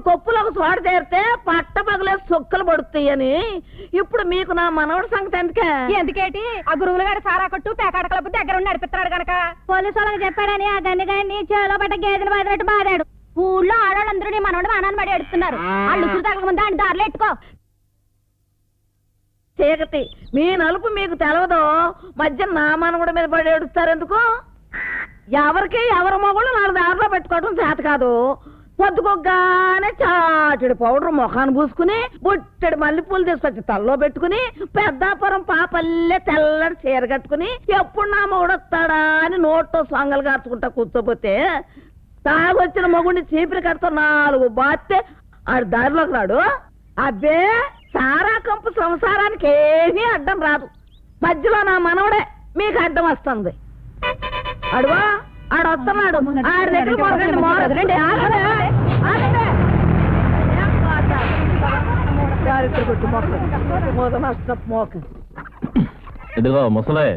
మూడు కొప్పులు ఒక చోట చేరితే పట్ట పగలే సొక్కలు పడుతాయని. ఇప్పుడు మీకు నా మనవడి సంగతి ఎందుకే? ఎందుకేటి? ఆ గురువులు గారు సారా కొట్టు క్లబ్ దగ్గర ఉండి నడిపిస్తున్నాడు గనక. పోలీసు వాళ్ళకి చెప్పాడని ఆ గన్నిగాన్ని చేలో పట్ట గేదెలు బాదినట్టు బాదాడు. ఊళ్ళో ఆడవాళ్ళందరూ నీ మనవడు మానాన్ని పడి ఎడుతున్నారు వాళ్ళు ఉసురు దారిలో ఎట్టుకో. చీకటి మీ నలుపు మీకు తెలవదు. మధ్య నా మనవడి మీద పడి ఏడుస్తారు ఎందుకు? ఎవరికి ఎవరి మొగుళ్ళు నాలుగు దారిలో పెట్టుకోవడం చేత కాదు. పొద్దుకోగానే చాటుడు పౌడర్ మొఖాన్ని పూసుకుని బుట్టెడు మల్లెపూలు తీసుకొచ్చి తల్లో పెట్టుకుని పెద్దాపురం పాపల్లే తెల్లడి చీర కట్టుకుని ఎప్పుడు నా మొగుడొస్తాడా అని నోట్లో సొంగలు కార్చుకుంటా కూర్చోపోతే తాగొచ్చిన మొగుడిని చీపిరి కడతా నాలుగు బాస్తే ఆడు దారిలోకి రాడు. అబ్బే సారా కంపు సంసారానికి ఏమీ అడ్డం రాదు. మధ్యలో నా మనవడే మీకు అడ్డం వస్తుంది. అడువా ఆడు వస్తున్నాడు ఆడ దగ్గర చారిత్ర కొట్టు మొక్క మోద నష్టపు మోక ఇదిగో ముసలే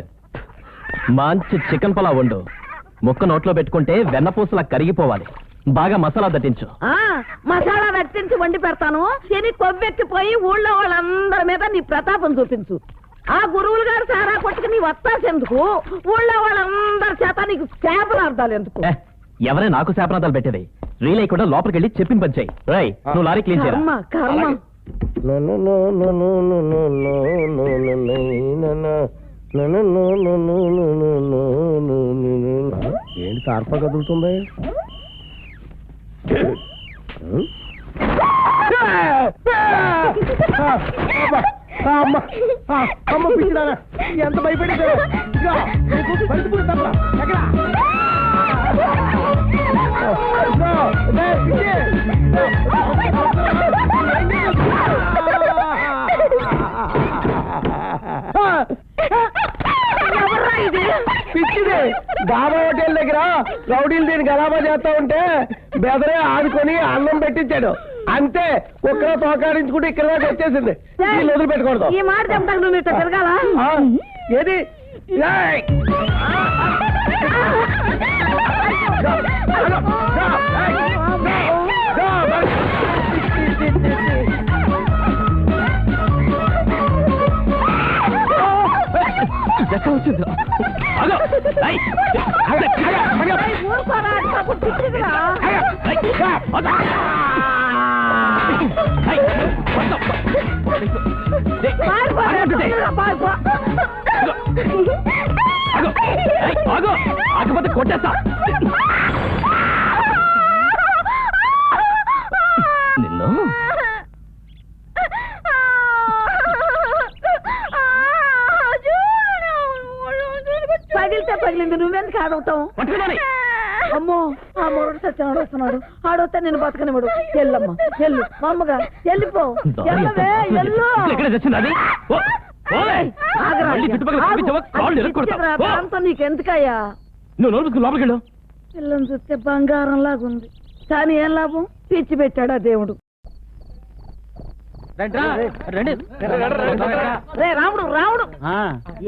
మంచి చికెన్ పలావ్ వండు. ముక్క నోట్లో పెట్టుకుంటే వెన్నపూసలా కరిగిపోవాలి. బాగా మసాలా దట్టించు. ఆ మసాలా దట్టించి వండి పెడతాను. శని కొవ్వెక్కిపోయి ఊళ్ళో వాళ్ళందరి మీద నీ ప్రతాపం చూపించు. ఆ గురువులు గారు సారా కొట్టుకు నీ వత్తాసెందుకు ఊళ్ళో వాళ్ళందరి చేత నీకు చేపలు అర్థాలు ఎందుకు ఎవరే నాకు శాపనాదాలు పెట్టేది. రీల్ అయ్యకుండా లోపలికి వెళ్ళి చెప్పిన పని చేయి. రై నువ్వు లారీ క్లీన్ కర్మ ఏంటి తార్ప కదులుతుంది అమ్మ అమ్మ పిచ్చిదానా ఎంత భయపడిందో ఇదిగో, తప్ప ఎక్కడ ఇదిగో, ఇదే, పిచ్చి. ఎవర్రా డాబా హోటల్ దగ్గర రౌడీలు దీన్ని గలాబా చేస్తా ఉంటే బెదరే ఆదుకొని అన్నం పెట్టించాడు. అంతే ఒక్కడ తోకాడించుకుంటే ఇక్కడ దాకా వచ్చేసింది. వీళ్ళు వదిలిపెట్టకూడదు. ఈ మాట చెప్తాను నువ్వు ఇట్లా తిరగాల? ఏది? ఏయ్! ఏయ్, ఆగు! ఆగకపోతే కొట్టేస్తా పగిలింది నువ్వెందుకు ఆడవుతావు అమ్మో ఆ మొరడు సత్యనాడు వస్తున్నాడు ఆడొస్తే నేను బతకనివ్వడు. ఎల్లమ్మ ఎల్లు మా అమ్మగా వెళ్ళిపో ఎల్లవే ఎల్లు. నీకెందుకయ్యా? నువ్వు లోపలికి పిల్లని చూస్తే బంగారం లాగుంది కానీ ఏం లాభం? పిచ్చి పెట్టాడా దేవుడు. రే. రాముడు రాముడు.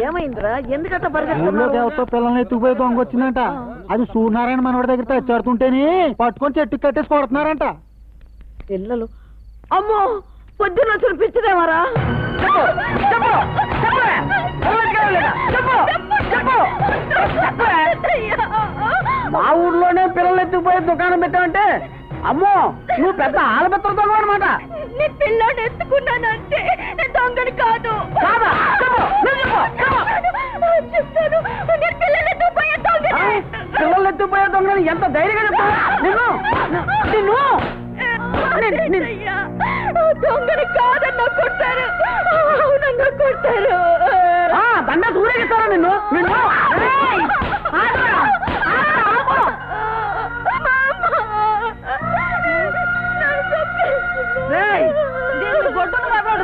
ఏమైందిరా? ఊళ్ళో పరిగెత్తుతున్నావు దేవత పిల్లల్ని ఎత్తుకుపోయి దొంగ వచ్చిందంట. అది సూర్యనారాయణ మనవాడి దగ్గర తెచ్చాడుతుంటేని పట్టుకొని చెట్టు కట్టేసి కొడుతున్నారంట. పిల్లలు. అమ్మో పొద్దున్న వచ్చిన పిచ్చిదేమరా? మా ఊర్లోనే పిల్లలు ఎత్తుకుపోయి దుకాణం పెట్టామంటే అమ్మో నువ్వు పెద్ద ఆలబెత్తర దొంగ అనమాట. నీ పిల్లోని ఎత్తుకున్నానంటే దొంగని కాదు. చెప్తాను నేను పిల్లలు ఎత్తుకుపోయే దొంగని. పిల్లలు ఎత్తుకుపోయే దొంగని ఎంత ధైర్యంగా చెప్తావా? నిన్ను నిన్ను. దొంగని కాదన్నా కొట్టారు అవునన్నా కొట్టారు దండ సూర్యగిస్తారా నిన్ను? నిన్ను.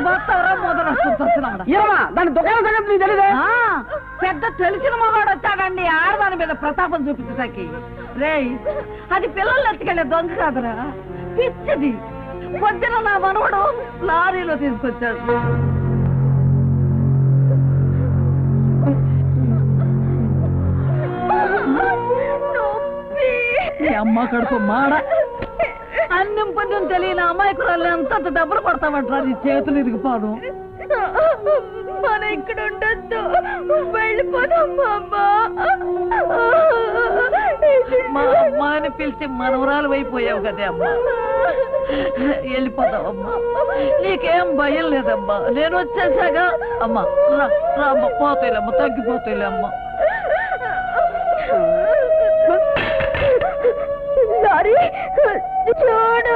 పోతావరా ఏమా దాని దుకాణం సంగతి నీకు పెద్ద తెలిసిన మగాడు వచ్చాడండి. ఆడదాని మీద ప్రతాపం చూపించడానికి రేయ్ అది పిల్లలు ఎత్తుకెళ్ళే దొంగ కాదురా. పిచ్చిది. పొద్దున నా మనవడు లారీలో తీసుకొచ్చాడు. అమ్మ కడుపు మాడ. పుణ్యం పుణ్యం తెలియని అమాయకురాలు ఎంత దెబ్బలు కొడతామంటారు నీ చేతులు ఇరిగిపోను. మనం ఇక్కడ ఉండొద్దు. మా అమ్మాని పిలిచి మనవరాలు అయిపోయావు కదే అమ్మా. వెళ్ళిపోతావమ్మా నీకేం భయం లేదమ్మా. నేను వచ్చేసాగా. అమ్మా రా రా అమ్మ. పోతాయిలమ్మ తగ్గిపోతాయిలమ్మా సారీ. చూడు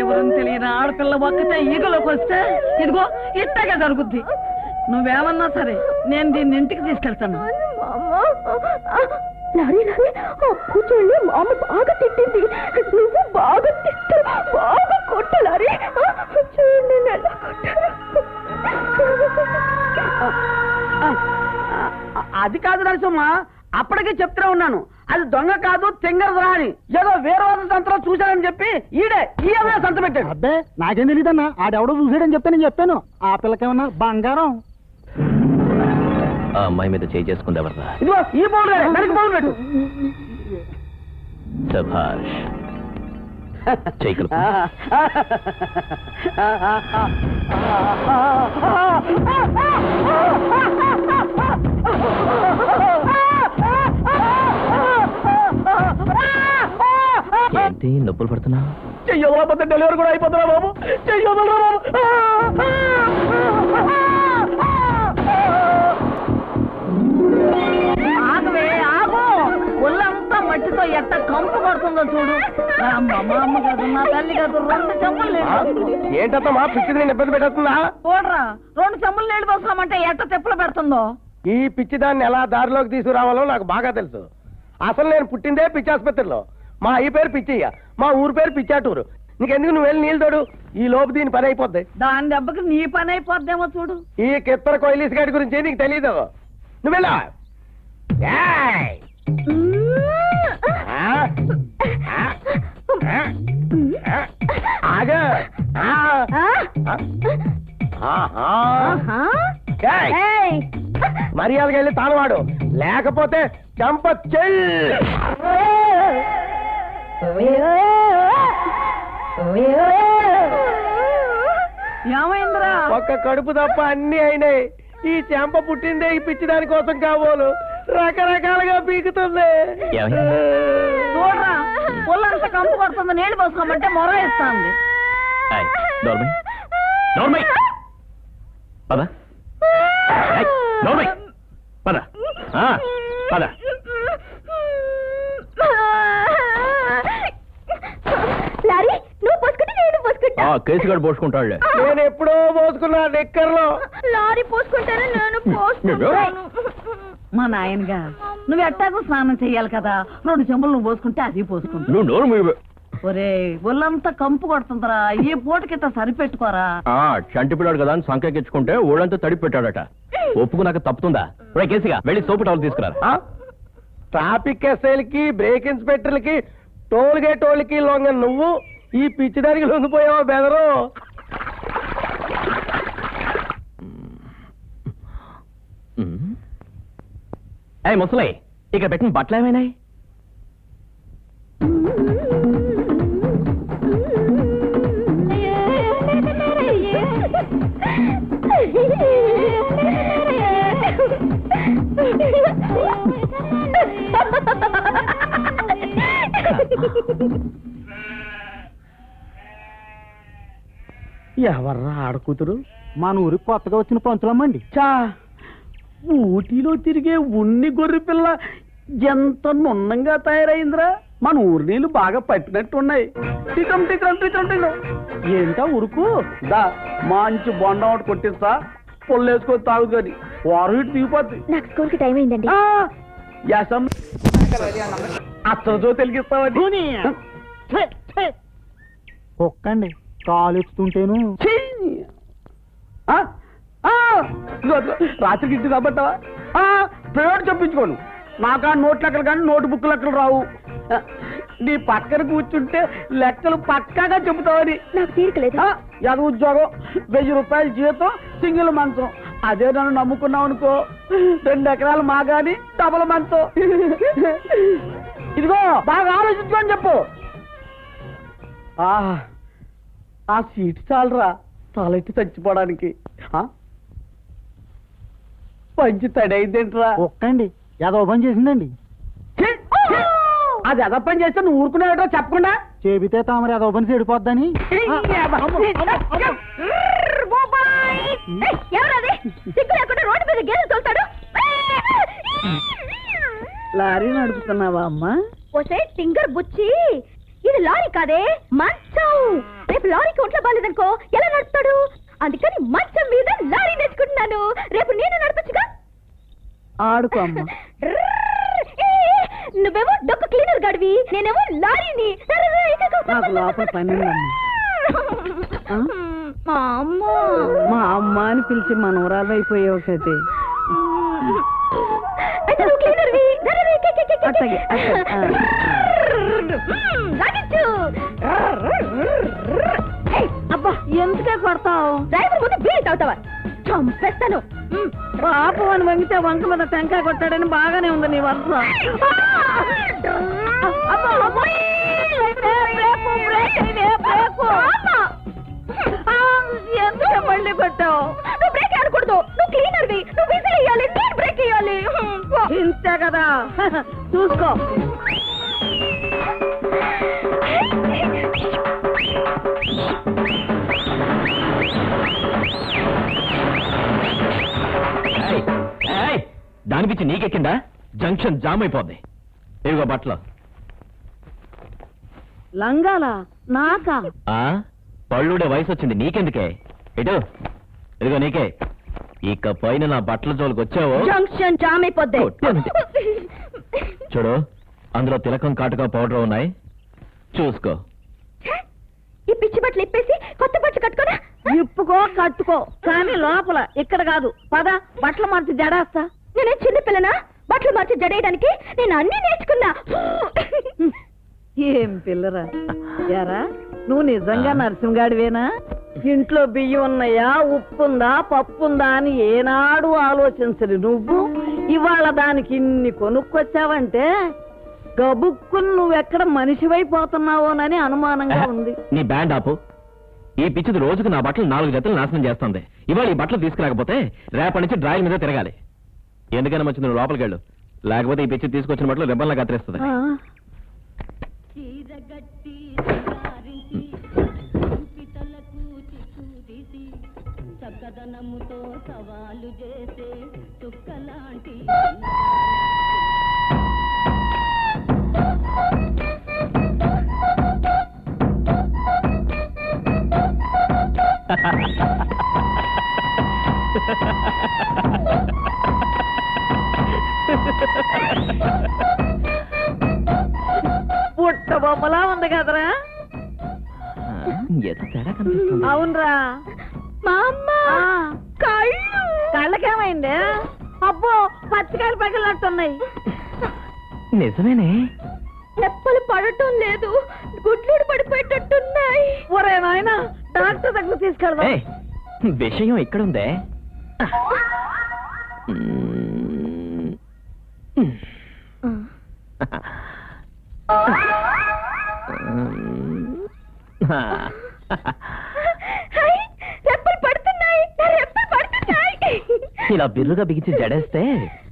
ఎవరని తెలియని ఆడపిల్ల ఒక్కతే ఈగలోకి వస్తే ఇదిగో ఇట్టగా జరుగుద్ది. నువ్వేమన్నా సరే నేను దీన్ని ఇంటికి తీసుకెళ్తాను. లారీ లారీ బాగా తిట్టింది. నువ్వు బాగా తిట్టు బాగా కొట్టు లారీ చూడండి అది కాదు నరసమ్మ అప్పటికే చెప్తూనే ఉన్నాను. అది దొంగ కాదు తెంగరదురా అని. ఏదో వేరే వాళ్ళ సంతలో చూశానని చెప్పి ఈడే ఈ అమ్మాయి సంత పెట్టాడు. అబ్బే నాకేం తెలియదన్నా ఆడెవడో చూసాడని చెప్తే నేను చెప్పాను. ఆ పిల్లకేమన్నా బంగారం? ఆ అమ్మాయి మీద చేయి చేసుకుంది ఎవర్రా ఇదిగో ఈ బౌల్ దానికి బౌల్ పెట్టు. సభాష్. చేయి కలుపు. ఏంటి? నొప్పులు పడుతున్నా? చెయ్యకపోతే డెలివరీ కూడా అయిపోతున్నా బాబు. చెయ్యొదలరా బాబు. ఆగవే ఆగు. ఒళ్ళంతా మట్టితో ఎట్ట కంపు పడుతుందో చూడు. అమ్మ మా అమ్మ కాదు నా తల్లి కాదు రెండు చెంబులు నీళ్ళు ఏంటమ్మా పిచ్చి నేను ఇబ్బంది పెట్టేస్తుందా? చూడరా రెండు చెంబులు నీళ్ళు పోసామంటే ఎట్ట తెప్పలు పెడుతుందో? ఈ పిచ్చి దాన్ని ఎలా దారిలోకి తీసుకురావాలో నాకు బాగా తెలుసు. అసలు నేను పుట్టిందే పిచ్చి ఆసుపత్రిలో. మా అయ్య పేరు పిచ్చయ్య మా ఊరు పేరు పిచ్చాటూరు. నీకెందుకు నువ్వు వెళ్ళి నీళ్ళు తోడు? ఈ లోపు దీని పని అయిపోద్ది. దాని దెబ్బకి నీ పని అయిపోద్దేమో చూడు. ఈ కిత్తర కొయిలీస్ గారి గురించి నీకు తెలీదు. నువ్వు వెళ్ళా? ఆగు. మర్యాదగా వెళ్ళి తానవాడు లేకపోతే చంప చెల్ ఏమైందిరా? ఒక్క కడుపు తప్ప అన్ని అయినాయి. ఈ చెంప పుట్టిందే ఈ పిచ్చి దాని కోసం కాబోలు. రకరకాలుగా పీకుతుంది? చూడరా ఒళ్ళంతా కంపు పడుతుంది నీళ్ళు పోసుకోమంటే మొర ఇస్తాంది పద. పద. పద లారీ నువ్వు పోసుకుంటే నేను పోసుకుంటా ఆ కేసుగాడు పోసుకుంటాడులే. నేను ఎప్పుడో పోసుకున్నా నిక్కర్లో. లారీ పోసుకుంటాను నేను పోసుకుంటాను. మా నాయనగా నువ్వు ఎట్టాగో స్నానం చెయ్యాలి కదా. రెండు చెంబులు నువ్వు పోసుకుంటే అది పోసుకుంటా నువ్వు నోరు మూయవే. ఒరే ఒళ్ళంతా కంపు కొడుతుందిరా. ఈ పూటకిట సరిపెట్టుకోరా? ఆ చంటి పిల్లాడు కదా అని సంకెక్కించుకుంటే ఊళ్ళంతా తడిపి పెట్టాడట. ఒప్పుకున్నాక తప్పుతుందా? రే కేసిగా వెళ్ళి సోపు టవల్ తీసుకురా ఆ? ట్రాఫిక్ ఎస్ఐలకి బ్రేక్ ఇన్స్పెక్టర్లకి టోల్ గేట్ వాళ్ళకి లొంగ నువ్వు. ఈ పిచ్చిదానికి లొంగిపోయావా బెదరు? ఏ ముసలై ఇక పెట్టిన బట్టలు ఏమైనాయి? ఎవర్రా ఆడకూతురు? మన ఊరికి కొత్తగా వచ్చిన పంచులమ్మండి చా! ఊటీలో తిరిగే ఉన్ని గొర్రె పిల్ల ఎంత నున్నంగా తయారైందిరా? మన ఊరి నీళ్ళు బాగా పట్టినట్టున్నాయి. టికం టికం టికం టికం. ఏంటా ఉరుకు? దా మంచి బొండం ఒకటి కొట్టిస్తా. పొల్లేసుకొని తాగుకొని వారం ఇటు దిగిపోద్ది. నాకు స్కూల్కి టైం అయిందండి. ఆ, యాసం. అత్తతో తెలిగిస్తావని ఒక్కండి కాలు ఎత్తుతుంటేను ఛీ! ఆ, ఆ, ఇదిగో, ఇదిగో, రాత్రికి ఇంటి కాబట్టావా? ప్రైవేట్ చెప్పించుకోను. నాకా నోట్ లెక్కలు కానీ నోటు బుక్ లెక్కలు రావు నీ పక్కన కూర్చుంటే లెక్కలు పక్కాగా చెబుతావని నాకు తీరికలేదు ఆ, యాద ఉద్యోగం వెయ్యి రూపాయల జీతం సింగిల్ మంచం. అదే నన్ను నమ్ముకున్నావు అనుకో. రెండు ఎకరాలు మాగాని డబల్ మంచం. ఇదిగో బాగా ఆలోచించుకొని చెప్పు. ఆ, ఆ సీట్ చాలరా. తలెట్టి చచ్చిపోవడానికి. ఆ? పంచి తడైందేంట్రా? ఒక్కండి. ఏదో పని చేసిందండి! అది ఎద పని చేస్తే నువ్వు ఊరుకునేటో చెప్పకుండా? చెబితే తామరు ఏదో పని చెడిపోద్దని. లారీ నడుపుతున్నావా అమ్మా? ఓసే టింగర్ బుచ్చి ఇది లారీ కాదే మంచం రేపు లారీకి ఒంట్లో బాలేదనుకో ఎలా నడుపుతాడు అందుకని మంచం మీద లారీ నేర్చుకుంటున్నాను రేపు నేను నడపచ్చుగా ఆడుకో అమ్మా నువ్వేమో డొక్క క్లీనర్ గడివి నేనేమో లారీని నాకు లోపల పని ఉందమ్మా ఆ? మా అమ్మ మా అమ్మ అని పిలిచి మనవరాలు అయిపోయావు కదే అయితే నువ్వు క్లీనర్వి. అట్టగే, అట్టగే. లాగించు అబ్బా ఎందుకే కొడతావు? డ్రైవర్ ముందు బీడి తాగుతావా? చంపేస్తాను. పాపం అని వంగితే వంక మీద టెంకాయ కొట్టాడని బాగానే ఉంది నీ వరుస. ఎందుకే మళ్ళీ కొట్టావు? నువ్వు బ్రేక్ ఆడకూడదు నువ్వు క్లీనర్వి నువ్వు విజిల్ వేయాలి నేను బ్రేక్ పో. ఇంతే కదా. చూసుకో. దాని పిచ్చి నీకెక్కిందా? జంక్షన్ జామ్ అయిపోద్ది. ఇదిగో బట్టలు. లంగాల నాకా? ఆ పళ్ళుడే వయసు వచ్చింది నీకెందుకే? ఇటు ఇదిగో నీకే. ఇక పైన నా బట్టల జోలికి వచ్చావు? జంక్షన్ జామ్ అయిపోద్ది. చూడు అందులో తిలకం కాటుగా పౌడర్ ఉన్నాయి. చూసుకో. ఈ పిచ్చి బట్టలు ఇప్పేసి కొత్త బట్టలు కట్టుకోనా? ఇప్పుకో కట్టుకో. కానీ లోపల ఇక్కడ కాదు. పద బట్టలు మార్చి జడేస్తా. నేనే చిన్న పిల్లనా? బట్టలు మార్చి జడేయడానికి నేను అన్ని నేర్చుకున్నా. ఏం పిల్లరా? యారా నువ్వు నిజంగా నరసింగాడివేనా ఇంట్లో బియ్యం ఉన్నాయా ఉప్పుందా పప్పుందా అని ఏనాడు ఆలోచించరు నువ్వు. ఇవాళ దానికి ఇన్ని కొనుక్కొచ్చావంటే గబుక్కుని నువ్వెక్కడ మనిషివైపోతున్నావోనని అనుమానంగా ఉంది. నీ బ్యాండ్ ఆపు. ఈ పిచ్చిది రోజుకు నా బట్టలు నాలుగు జతలు నాశనం చేస్తుంది. ఇవాళ ఈ బట్టలు తీసుకురాకపోతే రేపటి నుంచి డ్రాయింగ్ మీద తిరగాలి. ఎందుకైనా మంచిది నువ్వు లోపలికి వెళ్ళు. లేకపోతే ఈ పిచ్చి తీసుకొచ్చిన బట్టలు రెబ్బల్లా కత్తిరిస్తుంది. ఆ, చక్కదనముతో సవాలు చేసే చుక్కలాంటి పచ్చికాయలు పగిలినట్టున్నాయి నిజమేనే? రెప్పలు పడటం లేదు. గుడ్లు పడిపోయేటట్టున్నాయి. ఒరే నాయనా డాక్టర్ దగ్గర తీసుకెళ్దాం. విషయం రెప్పలు పడుతున్నాయి. ఇలా బిర్రుగా బిగించి జడేస్తే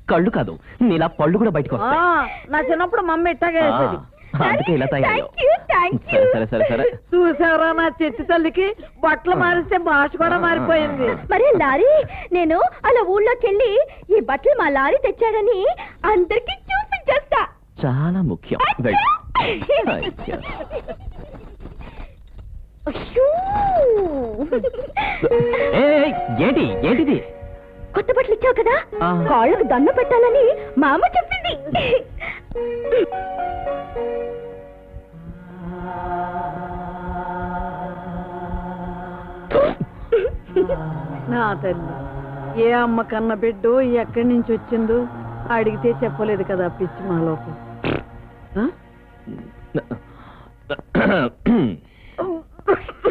కళ్ళు కాదు నీలా పళ్ళు కూడా బయటకు ఆ, వస్తాయి. నా చిన్నప్పుడు మమ్మీ ఇట్టగా వేసేది ఆ, అందుకే ఇలా తయారయ్యావు. Thank you, thank you. సరే సరే సరే. సరే చూసావరా నా చెట్టు తల్లికి? బట్టలు మారిస్తే భాష కూడా మారిపోయింది. మరి లారీ నేను అలా ఊళ్ళోకి వెళ్ళి ఈ బట్టలు మా లారీ తెచ్చాడని అందరికి చూపించేస్తా. చాలా ముఖ్యం. వెళ్ళు. అయ్యో. అయ్యో. ఏయ్, ఏంటి? ఏంటిది? కొత్త బట్టలు ఇచ్చావు కదా. కాళ్ళకు దండ పెట్టాలని మా అమ్మ చెప్పింది. నా తల్లి ఏ అమ్మ కన్న బిడ్డో ఎక్కడి నుంచి వచ్చిందో అడిగితే చెప్పలేదు కదా పిచ్చి మా లోపం ఆ?